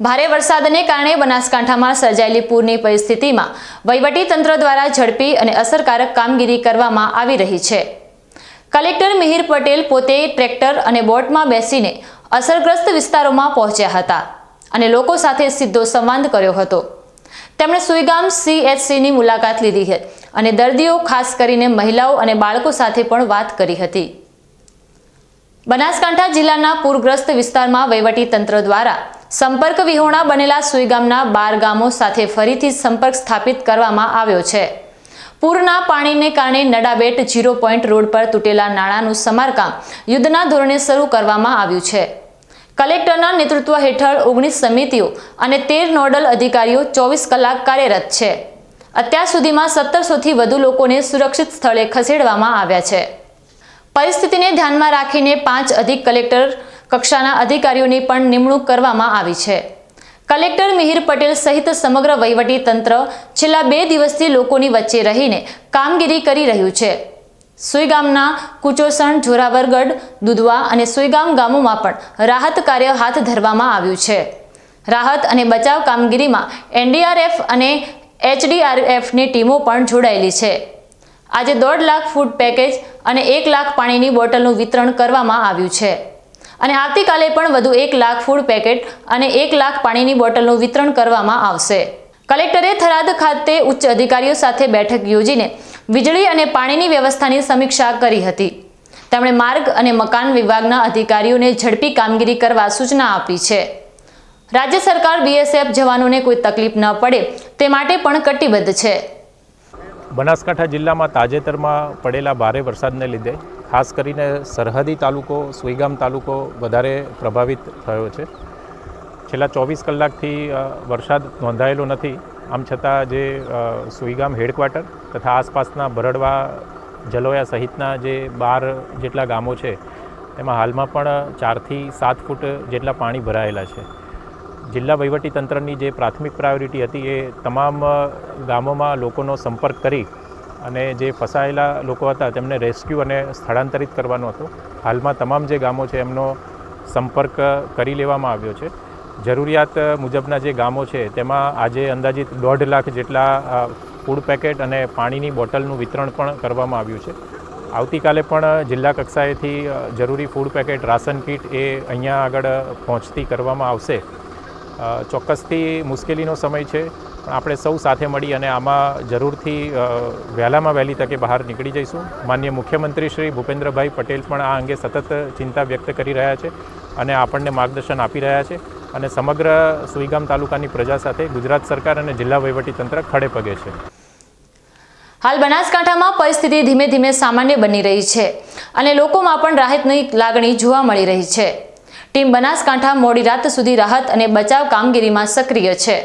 ભારે વરસાદને કારણે બનાસકાંઠામાં સર્જાયેલી પૂરની પરિસ્થિતિમાં વહીવટી તંત્ર દ્વારા ઝડપી અને અસરકારક કામગીરી કરવામાં આવી રહી છે. કલેક્ટર મિહિર પટેલ પોતે ટ્રેક્ટર અને બોટમાં બેસીને અસરગ્રસ્ત વિસ્તારોમાં પહોંચ્યા હતા અને લોકો સાથે સીધો સંવાદ કર્યો હતો. તેમણે સુઈગામ સીએચસીની મુલાકાત લીધી હતી અને દર્દીઓ, ખાસ કરીને મહિલાઓ અને બાળકો સાથે પણ વાત કરી હતી. બનાસકાંઠા જિલ્લાના પૂરગ્રસ્ત વિસ્તારમાં વહીવટી તંત્ર દ્વારા સંપર્ક વિહોણા બનેલા સુઈગામના બાર ગામો સાથે ફરીથી સંપર્ક સ્થાપિત કરવામાં આવ્યો છે. પૂરના પાણીને કારણે નડાબેટ ઝીરો પોઈન્ટ રોડ પર તૂટેલા નાણાંનું સમારકામ યુદ્ધના ધોરણે શરૂ કરવામાં આવ્યું છે. કલેક્ટરના નેતૃત્વ હેઠળ ઓગણીસ સમિતિઓ અને તેર નોડલ અધિકારીઓ ચોવીસ કલાક કાર્યરત છે. અત્યાર સુધીમાં સત્તરસોથી વધુ લોકોને સુરક્ષિત સ્થળે ખસેડવામાં આવ્યા છે. પરિસ્થિતિને ધ્યાનમાં રાખીને પાંચ અધિક કલેક્ટર કક્ષાના અધિકારીઓની પણ નિમણૂક કરવામાં આવી છે. કલેક્ટર મિહિર પટેલ સહિત સમગ્ર વહીવટી તંત્ર છેલ્લા બે દિવસથી લોકોની વચ્ચે રહીને કામગીરી કરી રહ્યું છે. સુઈગામના કુચોસણ, જોરાવરગઢ, દુધવા અને સુઈગામ ગામોમાં પણ રાહત કાર્ય હાથ ધરવામાં આવ્યું છે. રાહત અને બચાવ કામગીરીમાં એનડીઆરએફ અને એચડીઆરએફની ટીમો પણ જોડાયેલી છે. આજે દોઢ લાખ ફૂડ પેકેજ અને એક લાખ પાણીની બોટલનું વિતરણ કરવામાં આવ્યું છે. અને આવતીકાલે પણ વધુ એક લાખ ફૂડ પેકેટ અને એક લાખ પાણીની બોટલનું વિતરણ કરવામાં આવશે. કલેક્ટરે થરાદ ખાતે ઉચ્ચ અધિકારીઓ સાથે બેઠક યોજીને વીજળી અને પાણીની વ્યવસ્થાની સમીક્ષા કરી હતી. તેમણે માર્ગ અને મકાન વિભાગના અધિકારીઓને ઝડપી કામગીરી કરવા સૂચના આપી છે. રાજ્ય સરકાર બીએસએફ જવાનોને કોઈ તકલીફ ન પડે તે માટે પણ કટિબદ્ધ છે. બનાસકાંઠા જિલ્લામાં તાજેતરમાં પડેલા ભારે વરસાદને લીધે ખાસ કરીને સરહદી તાલુકો, સુઈગામ તાલુકો વધારે પ્રભાવિત થયો છે. છેલ્લા ચોવીસ કલાકથી વરસાદ નોંધાયેલો નથી. આમ છતાં જે સુઈગામ હેડક્વાર્ટર તથા આસપાસના ભરડવા જલોયા સહિતના જે બાર જેટલા ગામો છે, તેમાં હાલમાં પણ ચારથી સાત ફૂટ જેટલા પાણી ભરાયેલા છે. જિલ્લા વહીવટી તંત્રની જે પ્રાથમિક પ્રાયોરિટી હતી એ તમામ ગામોમાં લોકોનો સંપર્ક કરી અને જે ફસાયેલા લોકો હતા, તેમને રેસ્ક્યુ અને સ્થળાંતરિત કરવાનો હતો. હાલમાં તમામ જે ગામો છે, એમનો સંપર્ક કરી લેવામાં આવ્યો છે. જરૂરિયાત મુજબના જે ગામો છે, તેમાં આજે અંદાજિત દોઢ લાખ જેટલા ફૂડ પેકેટ અને પાણીની બોટલનું વિતરણ પણ કરવામાં આવ્યું છે. આવતીકાલે પણ જિલ્લા કક્ષાએથી જરૂરી ફૂડ પેકેટ રાશન કીટ એ અહીંયા આગળ પહોંચતી કરવામાં આવશે. ચોક્કસથી મુશ્કેલીનો સમય છે. પણ આપણે સૌ સાથે મળી અને આમાં જરૂરથી વહેલામાં વહેલી તકે બહાર નીકળી જઈશું. માન્ય મુખ્યમંત્રી શ્રી ભૂપેન્દ્રભાઈ પટેલ પણ આ અંગે સતત ચિંતા વ્યક્ત કરી રહ્યા છે અને આપણને માર્ગદર્શન આપી રહ્યા છે અને સમગ્ર સુઈગામ તાલુકાની પ્રજા સાથે ગુજરાત સરકાર અને જિલ્લા વહીવટીતંત્ર ખડે પગે છે. હાલ બનાસકાંઠામાં પરિસ્થિતિ ધીમે ધીમે સામાન્ય બની રહી છે અને લોકોમાં પણ રાહતની લાગણી જોવા મળી રહી છે. ટીમ બનાસકાંઠા મોડી રાત સુધી રાહત અને બચાવ કામગીરીમાં સક્રિય છે.